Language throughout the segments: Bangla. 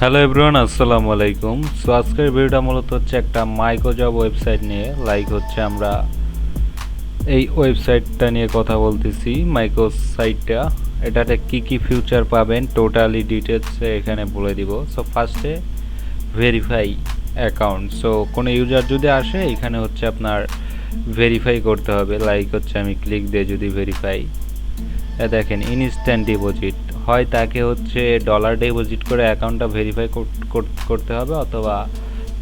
হ্যালো এভরিওয়ান আসসালামু আলাইকুম সো আজকের ভিডিওটা মূলত হচ্ছে একটা মাইক্রো জব ওয়েবসাইট নিয়ে। লাইক হচ্ছে আমরা এই ওয়েবসাইটটা নিয়ে কথা বলতেছি মাইক্রো সাইটটা এটাতে কি কি ফিউচার পাবেন টোটালি ডিটেলস এখানে বলে দিব। সো ফার্স্টে ভেরিফাই অ্যাকাউন্ট সো কোনো ইউজার যদি আসে, এখানে হচ্ছে আপনার ভেরিফাই করতে হবে। লাইক হচ্ছে আমি ক্লিক দিয়ে যদি ভেরিফাই দেখেন ইনস্ট্যান্ট ডিপোজিট হয় তাকে হচ্ছে ডলার ডিপোজিট করে অ্যাকাউন্টটা ভেরিফাই করতে হবে অথবা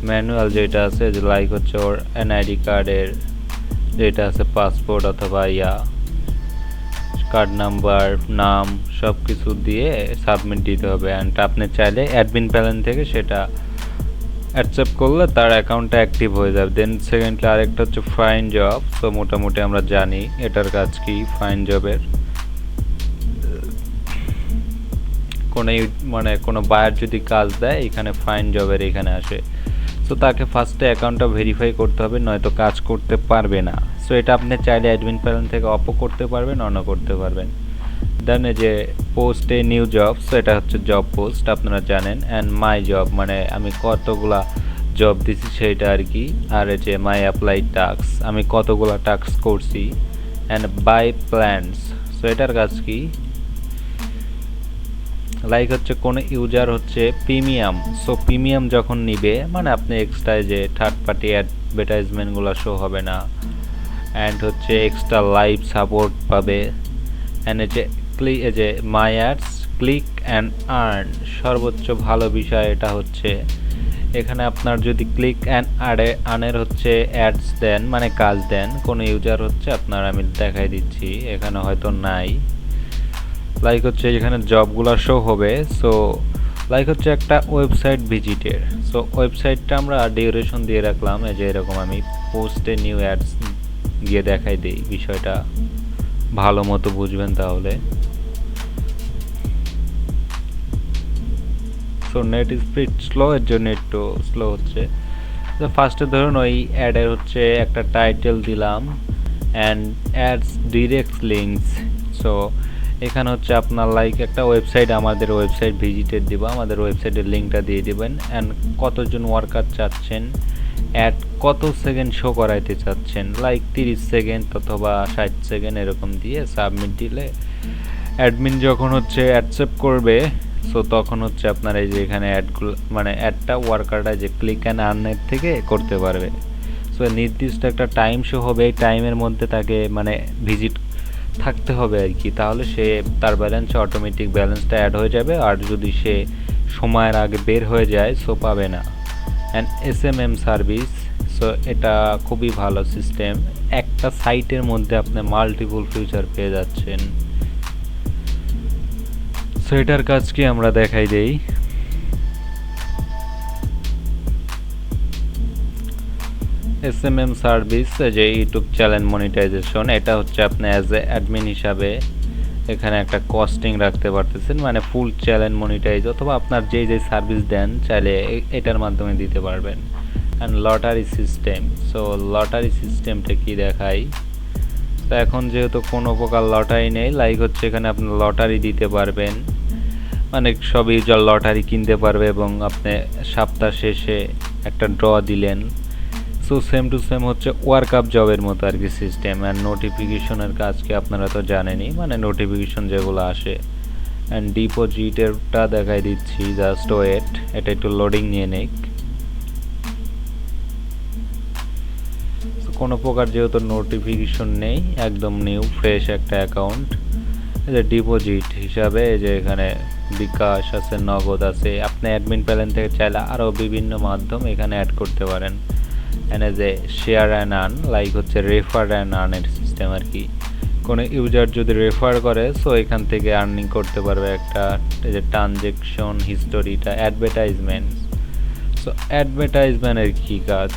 ম্যানুয়াল যেটা আছে যে লাইক হচ্ছে ওর এনআইডি কার্ডের যেটা আছে পাসপোর্ট অথবা ইয়া কার্ড নাম্বার নাম সব কিছু দিয়ে সাবমিট দিতে হবে। অ্যান্ড আপনি চাইলে অ্যাডমিন প্যানেল থেকে সেটা অ্যাকসেপ্ট করলে তার অ্যাকাউন্টটা অ্যাক্টিভ হয়ে যাবে। দেন সেকেন্ডলি আরেকটা হচ্ছে ফাইন জব তো মোটামুটি আমরা জানি এটার কাজ কি ফাইন জবের কোনো মানে কোনো বায়ার যদি কাজ দেয়, এখানে ফাইন জবের এখানে আসে। সো তাকে ফার্স্টে অ্যাকাউন্টটা ভেরিফাই করতে হবে, নয়তো কাজ করতে পারবে না। সো এটা আপনি চাইলে অ্যাডমিন প্যানেল থেকে অপও করতে পারবেন অনও করতে পারবেন। দেন যে পোস্টে নিউ জব সো এটা হচ্ছে জব পোস্ট আপনারা জানেন। অ্যান্ড মাই জব মানে আমি কতগুলা জব দিছি সেইটা আর কি। আর যে মাই অ্যাপ্লাই টাস্ক আমি কতগুলা টাস্ক করছি। অ্যান্ড বাই প্ল্যান্স সো এটার কাজ কি? লাইক হচ্ছে কোনো ইউজার হচ্ছে প্রিমিয়াম সো প্রিমিয়াম যখন নিবে মানে আপনি এক্সট্রা যে থার্ড পার্টি অ্যাডভার্টাইজমেন্টগুলো শো হবে না অ্যান্ড হচ্ছে এক্সট্রা লাইভ সাপোর্ট পাবে অ্যান্ড হচ্ছে ক্লিক যে my ads click and earn সর্বোচ্চ ভালো বিষয় এটা হচ্ছে, এখানে আপনার যদি ক্লিক অ্যান্ড আর্ডে আর্নের হচ্ছে অ্যাডস দেন মানে কাজ দেন, কোনো ইউজার হচ্ছে আপনার, আমি দেখাই দিচ্ছি, এখানে হয়তো নাই। লাইক হচ্ছে এখানে জবগুলো শো হবে সো লাইক হচ্ছে একটা ওয়েবসাইট ভিজিটের সো ওয়েবসাইটটা আমরা ডিউরেশন দিয়ে রাখলাম, এই যে এরকম আমি পোস্টে নিউ অ্যাডস গিয়ে দেখাই দিই, বিষয়টা ভালো মতো বুঝবেন তাহলে। সো নেট স্পিড স্লো এর জন্য একটু স্লো হচ্ছে। তো ফার্স্টে ধরুন ওই অ্যাডের হচ্ছে একটা টাইটেল দিলাম and ads direct links so এখানে হচ্ছে আপনার লাইক একটা ওয়েবসাইট আমাদের ওয়েবসাইট ভিজিটের দিব। আমাদের ওয়েবসাইটের লিঙ্কটা দিয়ে দিবেন। অ্যান্ড কতজন ওয়ার্কার চাচ্ছেন? অ্যাড কত সেকেন্ড শো করাইতে চাচ্ছেন? লাইক তিরিশ সেকেন্ড অথবা ষাট সেকেন্ড এরকম দিয়ে সাবমিট দিলে অ্যাডমিন যখন হচ্ছে অ্যাকসেপ্ট করবে সো তখন হচ্ছে আপনার এই যে এখানে অ্যাডগুলো মানে অ্যাডটা ওয়ার্কারটা যে ক্লিক অ্যান্ড আর্নের থেকে করতে পারবে। সো নির্দিষ্ট একটা টাইম শো হবে। এই টাইমের মধ্যে তাকে মানে ভিজিট থাকতে হবে আর কি। তাহলে সে তার ব্যালেন্সে অটোমেটিক ব্যালেন্সটা অ্যাড হয়ে যাবে আর যদি সে সময়ের আগে বের হয়ে যায় সো পাবে না। And S M M service so এটা খুবই ভালো সিস্টেম একটা সাইটের মধ্যে আপনি মাল্টিপল ফিউচার পেয়ে যাচ্ছেন। সো এটার কাজ কি আমরা দেখাই দেই? এস এম এম সার্ভিস যে ইউটিউব চ্যানেল মনিটাইজেশন এটা হচ্ছে আপনি অ্যাজ এ অ্যাডমিন হিসাবে এখানে একটা কস্টিং রাখতে পারতেছেন মানে ফুল চ্যানেল মনিটাইজ অথবা আপনার যে যে সার্ভিস দেন, চাইলে এটার মাধ্যমে দিতে পারবেন। And lottery system so lottery সিস্টেমটা কি দেখাই? তো এখন যেহেতু কোনো প্রকার লটারি নেই লাইক হচ্ছে এখানে আপনি লটারি দিতে পারবেন। মানে সব ইউজার লটারি কিনতে পারবে এবং আপনি সপ্তাহ শেষে একটা ড্র দিলেন। সো সেম টু সেম হচ্ছে ওয়ার্ক আপ জবের মতো আর কি সিস্টেম অ্যান্ড নোটিফিকেশনের কাজকে আপনারা তো জানেনই মানে নোটিফিকেশন যেগুলো আসে। অ্যান্ড ডিপোজিটেরটা দেখাই দিচ্ছি জাস্ট ওয়েট এটা একটু লোডিং নিয়ে নেক কোনো প্রকার যেহেতু নোটিফিকেশন নেই একদম নিউ ফ্রেশ একটা অ্যাকাউন্ট যে ডিপোজিট হিসাবে যে এখানে বিকাশ আছে নগদ আছে আপনি অ্যাডমিন প্যানেল থেকে চাইলে আরও বিভিন্ন মাধ্যম এখানে অ্যাড করতে পারেন এনে যে শেয়ার অ্যান্ড আর্ন লাইক হচ্ছে রেফার অ্যান্ড আর্নের সিস্টেম আর কি। কোনো ইউজার যদি রেফার করে সো এখান থেকে আর্নিং করতে পারবে একটা যে ট্রানজেকশন হিস্টোরিটা অ্যাডভার্টাইজমেন্ট সো অ্যাডভার্টাইজমেন্টের কী কাজ?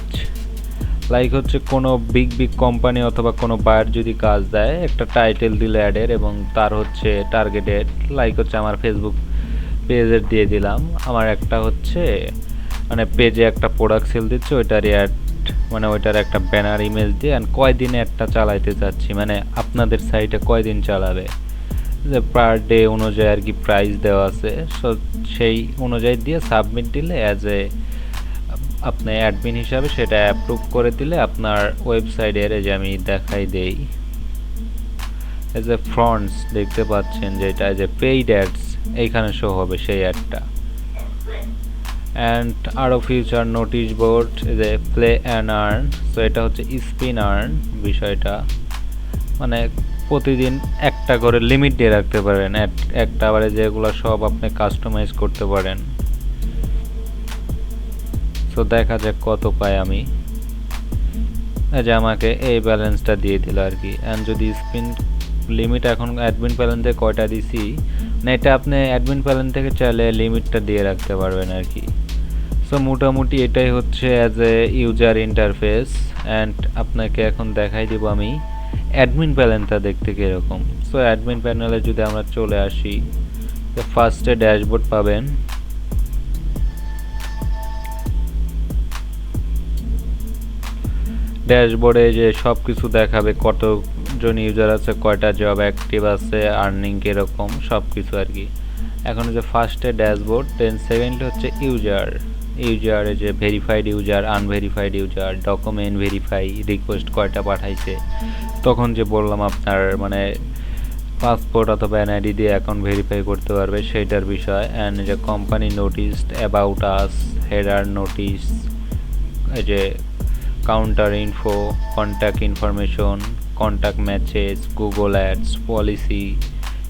লাইক হচ্ছে কোনো বিগ বিগ কোম্পানি অথবা কোনো বায়ার যদি কাজ দেয়, একটা টাইটেল দিল অ্যাডের এবং তার হচ্ছে টার্গেটেড লাইক হচ্ছে আমার ফেসবুক পেজের দিয়ে দিলাম। আমার একটা হচ্ছে মানে পেজে একটা প্রোডাক্ট সেল দিচ্ছে, ওইটারই অ্যাড মানে ওইটার একটা ব্যানার ইমেজ দিয়ে অ্যান্ড কয়দিনে একটা চালাইতে চাচ্ছি মানে আপনাদের সাইটে কয়দিন চালাবে? যে পার ডে অনুযায়ী আর কি প্রাইস দেওয়া আছে সো সেই অনুযায়ী দিয়ে সাবমিট দিলে অ্যাজ এ আপনি অ্যাডমিন হিসাবে সেটা অ্যাপ্রুভ করে দিলে আপনার ওয়েবসাইটের যে আমি দেখাই দেই এজ এ ফ্রন্টস দেখতে পাচ্ছেন যেটা যে পেইড অ্যাডস এইখানে শো হবে সেই অ্যাডটা অ্যান্ড আরও ফিউচার নোটিশ বোর্ড যে প্লে অ্যান্ড আর্ন সো এটা হচ্ছে স্পিন আর্ন বিষয়টা। মানে প্রতিদিন একটা করে লিমিট দিয়ে রাখতে পারেন। একটা বারে যেগুলো সব আপনি কাস্টমাইজ করতে পারেন। তো দেখা যাক কত পাই আমি। যে আমাকে এই ব্যালেন্সটা দিয়ে দিল আর কি। অ্যান্ড যদি স্পিন লিমিট এখন অ্যাডমিন প্যালেন থেকে কয়টা দিছি? মানে এটা আপনি অ্যাডমিন প্যালেন থেকে চাইলে লিমিটটা দিয়ে রাখতে পারবেন আর কি। সো মোটামুটি এটাই হচ্ছে as a user interface and আপনাকে এখন দেখাই দিব আমি অ্যাডমিন প্যানেলটা দেখতে কীরকম। সো অ্যাডমিন প্যানেলে যদি আমরা চলে আসি, তো ফার্স্টে ড্যাশবোর্ড পাবেন। ড্যাশবোর্ডে যে সব কিছু দেখাবে কতজন ইউজার আছে, কয়টা জব অ্যাক্টিভ আছে আর্নিং কীরকম সব কিছু আর কি এখন যে ফার্স্টে ড্যাশবোর্ড দেন সেকেন্ডে হচ্ছে ইউজার ইউজারে যে verified user unverified user document verify request কয়টা পাঠাইছে, তখন যে বললাম আপনার মানে পাসপোর্ট অথবা এনআইডি দিয়ে অ্যাকাউন্ট ভেরিফাই করতে পারবে, সেইটার বিষয়। অ্যান্ড যে company notice about us header notice এই যে counter info contact information contact matches Google ads policy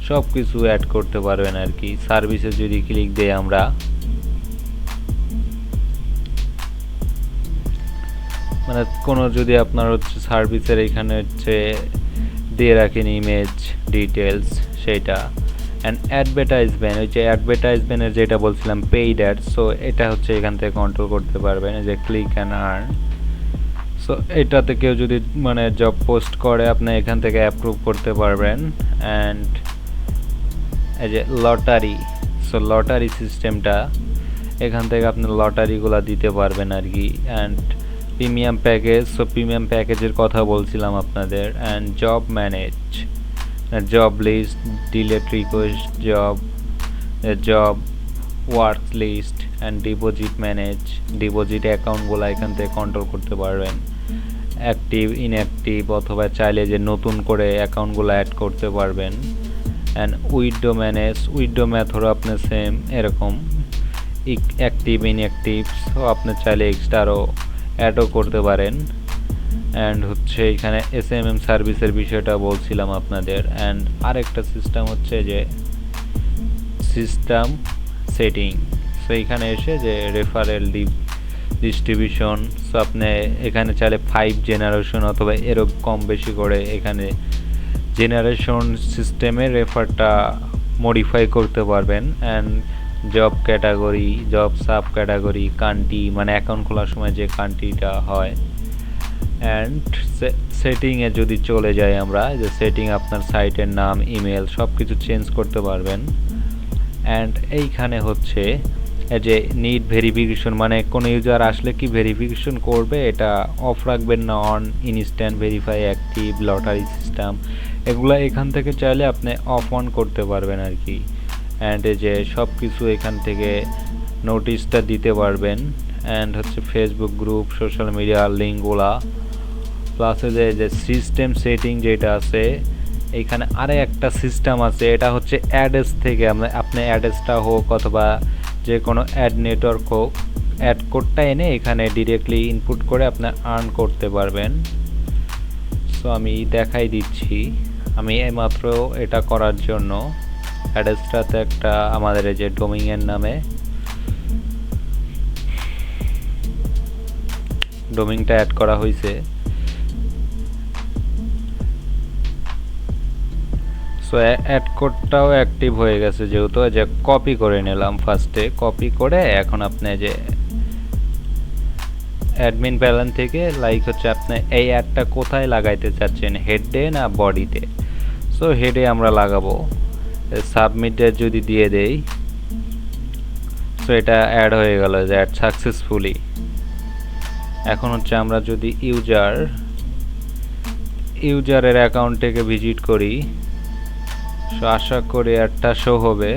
সব কিছু অ্যাড করতে পারবেন আর কি। সার্ভিসে যদি ক্লিক দিই আমরা। মানে কোনো যদি আপনার হচ্ছে সার্ভিসের এখানে হচ্ছে দিয়ে রাখেন ইমেজ ডিটেলস সেইটা অ্যান্ড অ্যাডভার্টাইজমেন্ট ওই যে অ্যাডভার্টাইজমেন্টের যেটা বলছিলাম পেইড অ্যাড সো এটা হচ্ছে এখান থেকে কন্ট্রোল করতে পারবেন যে ক্লিক অ্যান্ড আর্ন সো এটাতে কেউ যদি মানে জব পোস্ট করে, আপনি এখান থেকে অ্যাপ্রুভ করতে পারবেন। অ্যান্ড এই যে লটারি সো লটারি সিস্টেমটা এখান থেকে আপনি লটারিগুলো দিতে পারবেন আর কি। And premium package so premium প্যাকেজের কথা বলছিলাম আপনাদের। And job manage job list delete request job job work list and deposit manage deposit অ্যাকাউন্টগুলো এখান থেকে কন্ট্রোল করতে পারবেন। অ্যাক্টিভ ইনঅ্যাক্টিভ অথবা চাইলে যে নতুন করে অ্যাকাউন্টগুলো অ্যাড করতে পারবেন। অ্যান্ড উইডো ম্যানেজ উইডো মেথডও আপনি সেম এরকম। অ্যাক্টিভ ইনঅ্যাক্টিভ সো আপনি চাইলে এক্সট্রা আরও অ্যাডও করতে পারেন। অ্যান্ড হচ্ছে এখানে এস এম এম সার্ভিসের বিষয়টা বলছিলাম আপনাদের। অ্যান্ড আরেকটা সিস্টেম হচ্ছে যে সিস্টেম সেটিং সো এখানে এসে যে রেফারেল ডিপ ডিস্ট্রিবিউশন সো আপনি এখানে চাইলে ফাইভ জেনারেশন অথবা এরকম কম বেশি করে এখানে জেনারেশন সিস্টেমে রেফারটা মডিফাই করতে পারবেন। And job category job sub category country মানে অ্যাকাউন্ট খোলার সময় যে কান্ট্রিটা হয়। অ্যান্ড সেটিংয়ে যদি চলে যাই আমরা, যে সেটিং আপনার সাইটের নাম ইমেল সব কিছু চেঞ্জ করতে পারবেন। অ্যান্ড এইখানে হচ্ছে যে নিড ভেরিফিকেশন মানে কোনো ইউজার আসলে কি ভেরিফিকেশন করবে, এটা অফ রাখবেন না on instant verify active lottery system এগুলো এখান থেকে চাইলে আপনি অফ অন করতে পারবেন আর কি। অ্যান্ড যে সব কিছু এখান থেকে নোটিশটা দিতে পারবেন। অ্যান্ড হচ্ছে ফেসবুক গ্রুপ সোশ্যাল মিডিয়া লিঙ্কগুলা প্লাস যে যে সিস্টেম সেটিং যেটা আছে এইখানে আরে একটা সিস্টেম আছে, এটা হচ্ছে অ্যাড্রেস থেকে। আপনি অ্যাড্রেসটা হোক অথবা যে কোনো অ্যাড নেটওয়ার্ক হোক অ্যাড কোডটা এনে এখানে ডিরেক্টলি ইনপুট করে আপনার আর্ন করতে পারবেন। সো আমি দেখাই দিচ্ছি। আমি এইমাত্র এটা করার জন্য অ্যাড্রেসটাতে একটা আমাদের এই যে ডোমিংয়ের নামে ডোমিংটা অ্যাড করা হয়েছে সো অ্যাড কোডটাও অ্যাক্টিভ হয়ে গেছে যেহেতু যে কপি করে নিলাম ফার্স্টে কপি করে এখন আপনি যে অ্যাডমিন প্যানেল থেকে লাইক হচ্ছে আপনি এই অ্যাডটা কোথায় লাগাইতে চাচ্ছেন হেডে না বডিতে সো হেডে আমরা লাগাবো। সাবমিটে যদি দিয়ে দেই সো এটা অ্যাড হয়ে গেল যে অ্যাড সাকসেসফুলি এখন হচ্ছে আমরা যদি ইউজার ইউজারের অ্যাকাউন্ট থেকে ভিজিট করি সো আশা করি একটা শো হবে।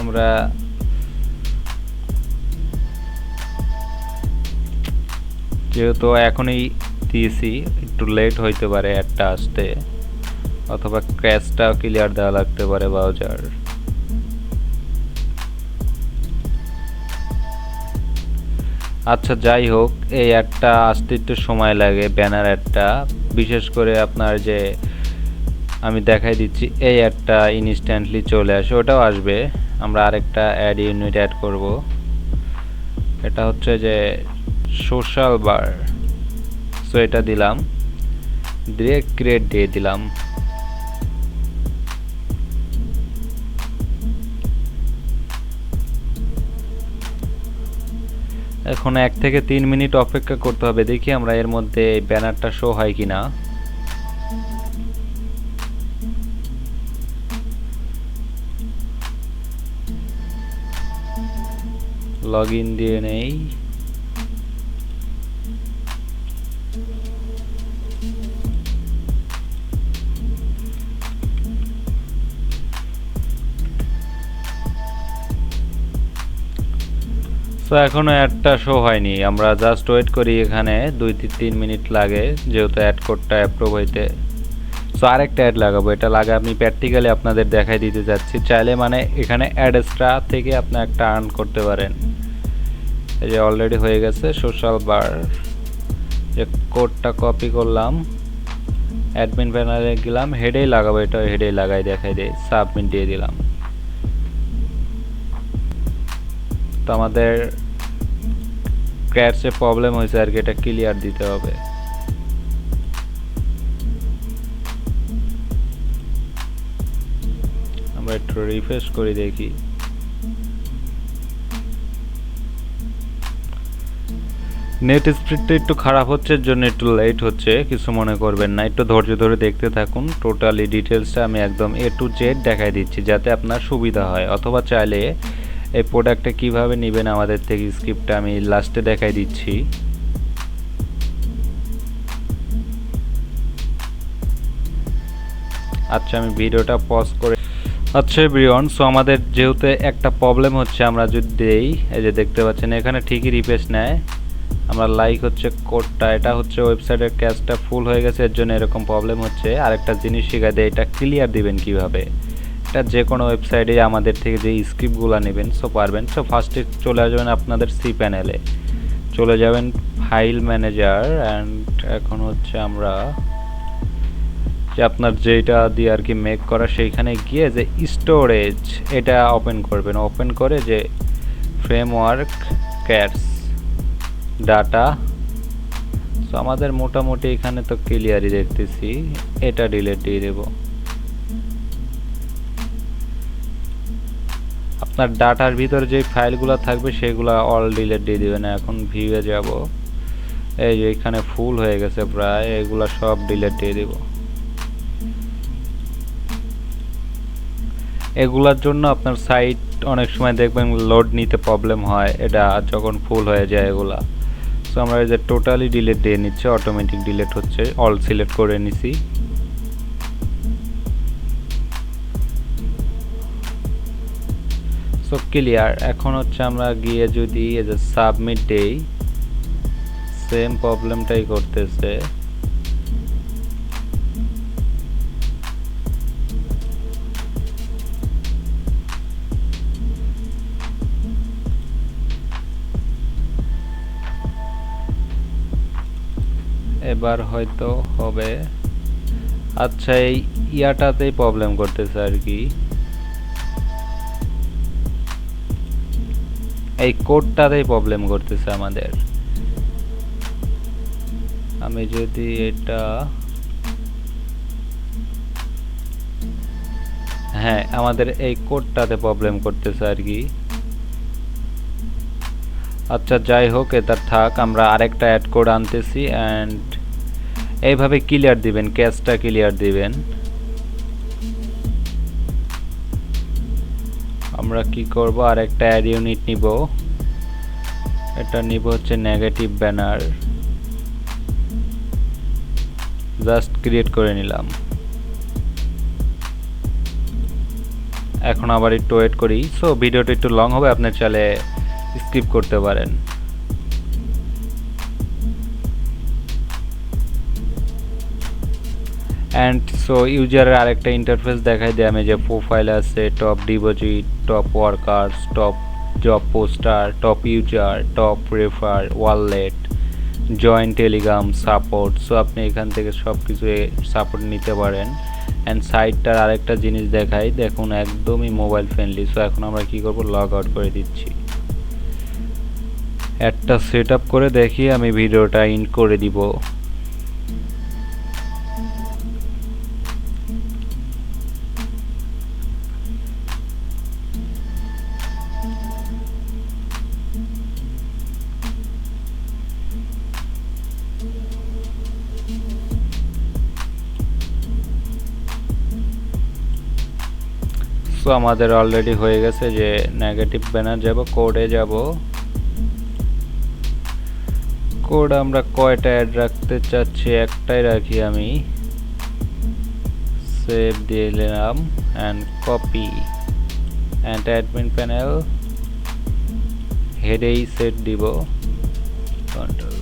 আমরা যেহেতু এখনই দিয়েছি, একটু লেট হইতে পারে একটা আসতে, অথবা ক্র্যাশটাও ক্লিয়ার দেওয়া লাগতে পারে ব্রাউজার আচ্ছা যাই হোক, এই অ্যাডটা আসতে একটু সময় লাগে, ব্যানার অ্যাডটা বিশেষ করে আপনার যে আমি দেখাই দিচ্ছি, এই অ্যাডটা ইনস্ট্যান্টলি চলে আসে, ওটাও আসবে। আমরা আরেকটা অ্যাড ইউনিট অ্যাড করব। এটা হচ্ছে যে সোশ্যাল বার সো এটা দিলাম। ডিরেক্ট ক্রিয়েট দিয়ে দিলাম। এখন এক থেকে তিন মিনিট অপেক্ষা করতে হবে, দেখি আমরা এর মধ্যে ব্যানারটা শো হয় কি না লগ ইন দিয়ে নেই। সো এখনও অ্যাডটা শো হয়নি। আমরা জাস্ট ওয়েট করি এখানে, দুই তিন মিনিট লাগে, যেহেতু অ্যাড কোডটা অ্যাপ্রুভ হইতে। সো আরেকটা অ্যাড লাগাবো, এটা লাগে আমি প্র্যাকটিক্যালি আপনাদের দেখাই দিতে যাচ্ছি। চাইলে মানে এখানে অ্যাড এক্সট্রা থেকে আপনি একটা আর্ন করতে পারেন। এই যে অলরেডি হয়ে গেছে সোশ্যাল বার যে কোডটা কপি করলাম অ্যাডমিন প্যানেলে গেলাম হেডেই লাগাবো, এটা হেডেই লাগাই, দেখাই দেয় সাবমিট দিয়ে দিলাম। তো আমাদের ক্র্যাশে প্রবলেম হয়েছে আর কি, এটা ক্লিয়ার দিতে হবে। আমরা একটু রিফ্রেশ করে দেখি। নেট স্পিডটা একটু খারাপ হচ্ছে জন্য একটু লেট হচ্ছে, কিছু মনে করবেন না। একটু ধৈর্য ধরে দেখতে থাকুন টোটালি ডিটেলসটা আমি একদম এ টু জেড দেখাই দিচ্ছি, যাতে আপনার সুবিধা হয়। অথবা চাইলে এই প্রোডাক্টটা কীভাবে নেবেন আমাদের থেকে? স্ক্রিপ্টটা আমি লাস্টে দেখাই দিচ্ছি। আচ্ছা আমি ভিডিওটা পজ করে আচ্ছা ব্রিয়ন সো আমাদের যেহেতু একটা প্রবলেম হচ্ছে, আমরা যদি দেই, এই যে দেখতে পাচ্ছেন, এখানে ঠিকই রিপেস নেয়। আমরা লাইক হচ্ছে কোডটা এটা হচ্ছে ওয়েবসাইটের ক্যাশটা ফুল হয়ে গেছে, এর জন্য এরকম প্রবলেম হচ্ছে। আরেকটা জিনিস শেখা দেয়, এটা ক্লিয়ার দিবেন কীভাবে? এটা যে কোনো ওয়েবসাইটে আমাদের থেকে যে স্ক্রিপ্টগুলো নেবেন সো পারবেন। সো ফার্স্টে চলে আসবেন আপনাদের সি প্যানেলে চলে যাবেন ফাইল ম্যানেজার অ্যান্ড এখন হচ্ছে আমরা যে আপনার যেটা দিয়ে আর কি মেক করা, সেইখানে গিয়ে যে স্টোরেজ এটা ওপেন করবেন। ওপেন করে যে ফ্রেমওয়ার্ক ক্যাটস ডাটা সো আমাদের মোটামুটি এখানে তো ক্লিয়ারই দেখতেছি, এটা ডিলেট দিয়ে দেবো। আপনার ডাটার ভিতরে যে ফাইলগুলো থাকবে সেগুলো অল ডিলেট দিয়ে দিবেন। এখন ভিউয়ে যাব। এই যে এখানে ফুল হয়ে গেছে প্রায়, এগুলো সব ডিলেট দিয়ে দিব। এগুলার জন্য আপনার সাইট অনেক সময় দেখবেন লোড নিতে প্রবলেম হয়, এটা যখন ফুল হয়ে যায় এগুলা। সো আমরা এই যে টোটালি ডিলেট দিয়ে নিচ্ছে অটোমেটিক ডিলেট হচ্ছে অল সিলেক্ট করে নিছি। সো ক্লিয়ার এখন হচ্ছে আমরা গিয়ে যদি এই যে সাবমিট দেই সেম প্রবলেমটাই করতেছে এবার হয়তো হবে। আচ্ছা এই ইয়াটাতেই প্রবলেম করতেছে আর কি। এই কোডটাতেই প্রবলেম করতেছে আমাদের। আমি যদি এটা হ্যাঁ আমাদের এই কোডটাতে প্রবলেম করতেছে আর কি। আচ্ছা যাই হোক, এটা থাক, আমরা আরেকটা অ্যাড কোড আনতেছি অ্যান্ড এইভাবে ক্লিয়ার দিবেন ক্যাশটা ক্লিয়ার দিবেন। আমরা কি করব? আর একটা অ্যাড ইউনিট নিব। এটা নিব হচ্ছে নেগেটিভ ব্যানার জাস্ট ক্রিয়েট করে নিলাম। এখন আবার একটু ওয়েট করি। সো ভিডিওটা একটু লং হবে, আপনি চাইলে স্কিপ করতে পারেন। অ্যান্ড সো ইউজারের আরেকটা ইন্টারফেস দেখাই দেয় আমি যে প্রোফাইল আছে top deposit top workers top job poster top user top refer wallet joint Telegram support so আপনি এখান থেকে সব কিছু সাপোর্ট নিতে পারেন। অ্যান্ড সাইটটার আরেকটা জিনিস দেখাই, দেখুন একদমই মোবাইল ফ্রেন্ডলি সো এখন আমরা কি করব? লগ আউট করে দিচ্ছি। একটা সেট করে দেখি, আমি ভিডিওটা ইন করে দিব। সো আমাদের অলরেডি হয়ে গেছে যে নেগেটিভ ব্যানার যাব কোডে যাব। কোড আমরা কয়টা অ্যাড রাখতে চাচ্ছি একটাই রাখি আমি। সেভ দিয়ে নিলাম and copy and admin panel হেডেই set দিব। কন্ট্রোল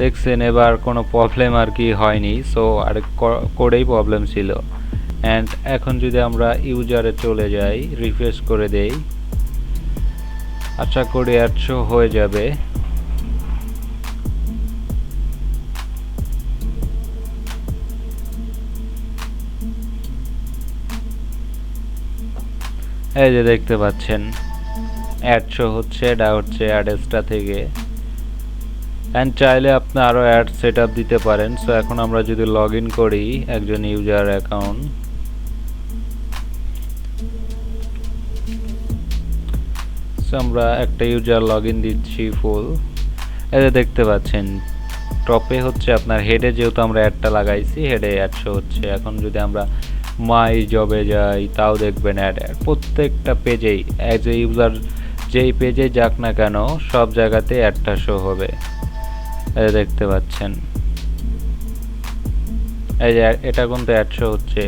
দেখছেন, এবার কোনো প্রবলেম আর কি হয়নি। সো আর কোডেই প্রবলেম ছিল। অ্যান্ড এখন যদি আমরা ইউজারে চলে যাই রিফ্রেশ করে দেই, আশা করি একশো হয়ে যাবে। এই যে দেখতে পাচ্ছেন অ্যাডশো হচ্ছে, এটা হচ্ছে অ্যাডেসটা থেকে। অ্যান্ড চাইলে আপনি আরও অ্যাড সেট আপ দিতে পারেন। সো এখন আমরা যদি লগ ইন করি একজন ইউজার অ্যাকাউন্ট আমরা একটা ইউজার লগ ইন দিচ্ছি ফুল এতে দেখতে পাচ্ছেন টপে হচ্ছে আপনার হেডে যেহেতু আমরা অ্যাডটা লাগাইছি হেডে অ্যাডশো হচ্ছে। এখন যদি আমরা মাই জবে যাই, তাও দেখবেন অ্যাড অ্যাড প্রত্যেকটা পেজেই অ্যাজ এ ইউজার যেই পেজে যাক না কেন, সব জায়গাতে অ্যাডটা শো হবে। এই দেখতে পাচ্ছেন। এই যে এটা কিন্তু অ্যাডশো হচ্ছে।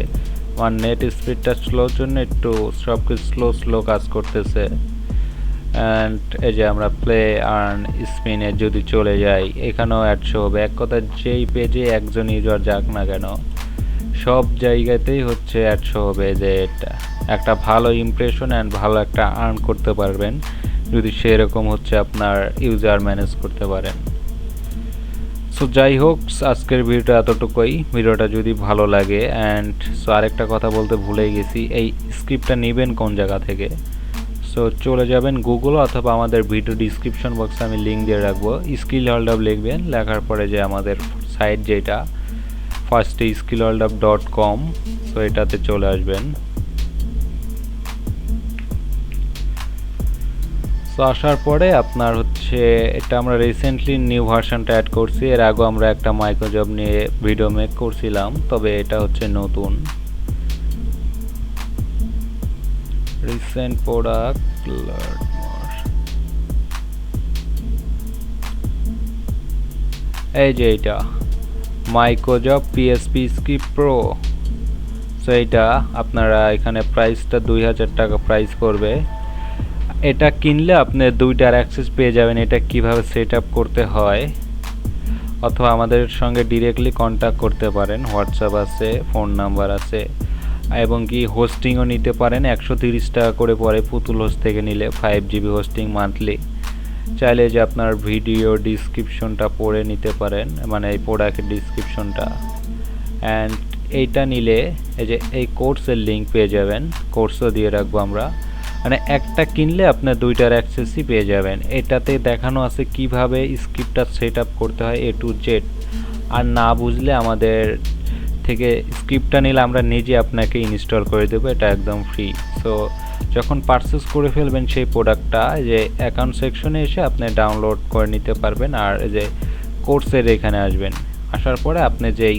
আমার নেট স্পিডটা স্লোর জন্য একটু সব কিছু স্লো স্লো কাজ করতেছে। অ্যান্ড এই যে আমরা প্লে আর্ন স্পিনে যদি চলে যাই, এখানেও অ্যাডশো হবে। এক কথা যেই পেজে একজন ইউজার যাক না কেন, সব জায়গাতেই হচ্ছে অ্যাডশো হবে যে এটা। একটা ভালো ইমপ্রেশন অ্যান্ড ভালো একটা আর্ন করতে পারবেন। যদি সেরকম হচ্ছে আপনার ইউজার ম্যানেজ করতে পারেন। সো যাই হোক, আজকের ভিডিওটা এতটুকুই। ভিডিওটা যদি ভালো লাগে অ্যান্ড সো আরেকটা কথা বলতে ভুলেই গেছি, এই স্ক্রিপ্টটা নেবেন কোন জায়গা থেকে? সো চলে যাবেন গুগল অথবা আমাদের ভিডিও ডিসক্রিপশন বক্সে আমি লিঙ্ক দিয়ে রাখব। স্কিল হোল্ড আপ লিখবেন, লেখার পরে যে আমাদের সাইট যেটা ফার্স্টে skill hold up dot com so এটাতে চলে আসবেন। সো আসার পরে আপনার হচ্ছে এটা আমরা রিসেন্টলি নিউ ভার্সনটা অ্যাড করছি। এর আগে আমরা একটা মাইক্রোজব নিয়ে ভিডিও মেক করছিলাম, তবে এটা হচ্ছে নতুন। রিসেন্ট প্রোডাক্ট এই যে এটা micro job PSP script pro so এইটা আপনারা এখানে প্রাইসটা দুই হাজার টাকা প্রাইস পড়বে এটা কিনলে আপনি দুইটার অ্যাক্সেস পেয়ে যাবেন, এটা কীভাবে সেট আপ করতে হয়, অথবা আমাদের সঙ্গে ডিরেক্টলি কন্ট্যাক্ট করতে পারেন হোয়াটসঅ্যাপ আছে ফোন নাম্বার আছে, এবং কি হোস্টিংও নিতে পারেন, একশো তিরিশ টাকা করে পরে পুতুল হোস্ট থেকে নিলে ফাইভ জিবি হোস্টিং মান্থলি চাইলে যে আপনার ভিডিও ডিসক্রিপশনটা পড়ে নিতে পারেন মানে এই প্রোডাক্টের ডিসক্রিপশনটা অ্যান্ড এইটা নিলে এই যে এই কোর্সের লিঙ্ক পেয়ে যাবেন কোর্সও দিয়ে রাখব আমরা। মানে একটা কিনলে আপনার দুইটার অ্যাক্সেসই পেয়ে যাবেন। এটাতে দেখানো আছে কীভাবে স্ক্রিপ্টটা সেট আপ করতে হয় এ টু জেড আর না বুঝলে আমাদের থেকে স্ক্রিপ্টটা নিলে আমরা নিজে আপনাকে ইনস্টল করে দেবো, এটা একদম ফ্রি সো যখন পারচেস করে ফেলবেন সেই প্রোডাক্টটা যে অ্যাকাউন্ট সেকশনে এসে আপনি ডাউনলোড করে নিতে পারবেন আর যে কোর্সের এখানে আসবেন। আসার পরে আপনি যেই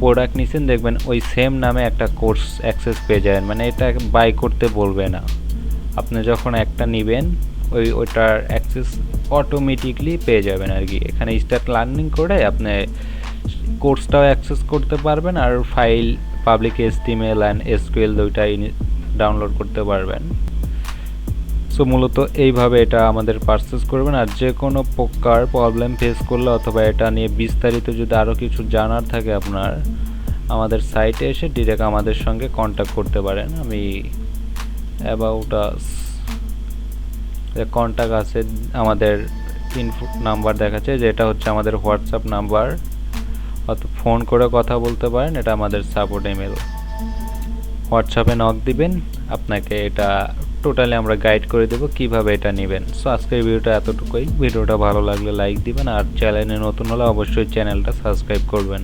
প্রোডাক্ট নিছেন, দেখবেন ওই সেম নামে একটা কোর্স অ্যাক্সেস পেয়ে যাবেন। মানে এটা বাই করতে বলবে না। আপনি যখন একটা নেবেন, ওই ওইটার অ্যাক্সেস অটোমেটিকলি পেয়ে যাবেন আর কি। এখানে স্টার্ট লার্নিং করে আপনি কোর্সটাও অ্যাক্সেস করতে পারবেন আর file public HTML and SQL দুইটাই ডাউনলোড করতে পারবেন। সো মূলত এইভাবে এটা আমাদের পারচেস করবেন আর যে কোনো প্রকার প্রবলেম ফেস করলে অথবা এটা নিয়ে বিস্তারিত যদি আরও কিছু জানার থাকে আপনার, আমাদের সাইটে এসে ডিরেক্ট আমাদের সঙ্গে কন্ট্যাক্ট করতে পারেন। আমি অ্যাবাউট আস কন্ট্যাক্ট আছে আমাদের ইনফো নাম্বার দেখাচ্ছে, যেটা হচ্ছে আমাদের হোয়াটসঅ্যাপ নাম্বার অথবা ফোন করে কথা বলতে পারেন, এটা আমাদের সাপোর্ট ইমেল হোয়াটসঅ্যাপে নক দিবেন, আপনাকে এটা টোটালি আমরা গাইড করে দেবো কীভাবে এটা নেবেন। সো আজকের ভিডিওটা এতটুকুই। ভিডিওটা ভালো লাগলে লাইক দিবেন, আর চ্যানেলে নতুন হলে অবশ্যই চ্যানেলটা সাবস্ক্রাইব করবেন।